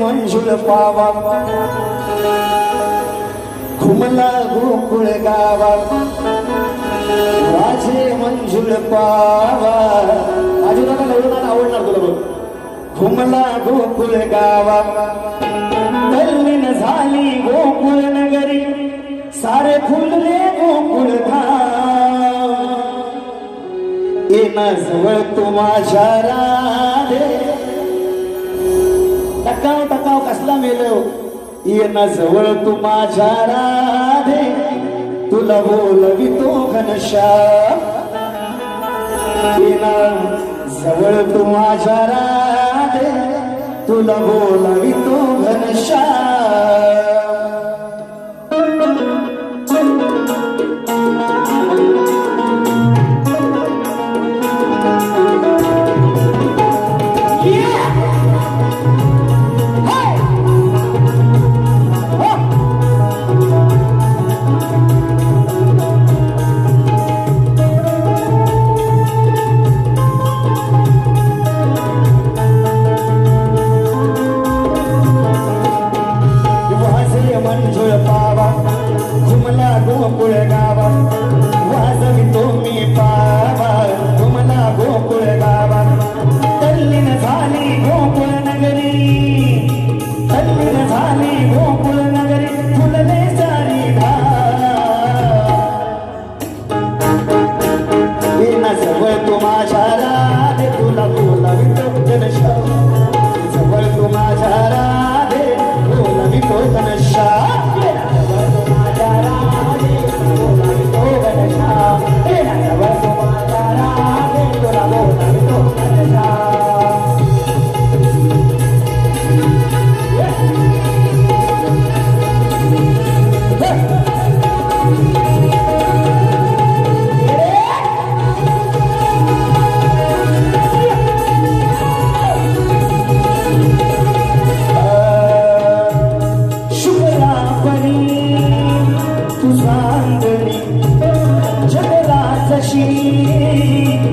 मंजूळ पावा घुमला गोकुळ गावा माझे मंजूळ पावा माझी नका नवरणार आवडणार तुला बघ. घुमला गोकुळ गावा तल्लीन झाली गोकुळ नगरी. सारे फुलले गोकुळ धाम. येणं जवळ तू माझ्या राधे. टकाव टकाव हो, कसला मेलो हो? ये येणं जवळ तू माझ्या राधे तुला बोलवितो घनश्याम. येणं जवळ तू माझ्या राधे तुला बोलवितो Ghanshyam.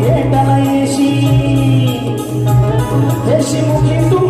Eta la yeshi Yeshi mukindu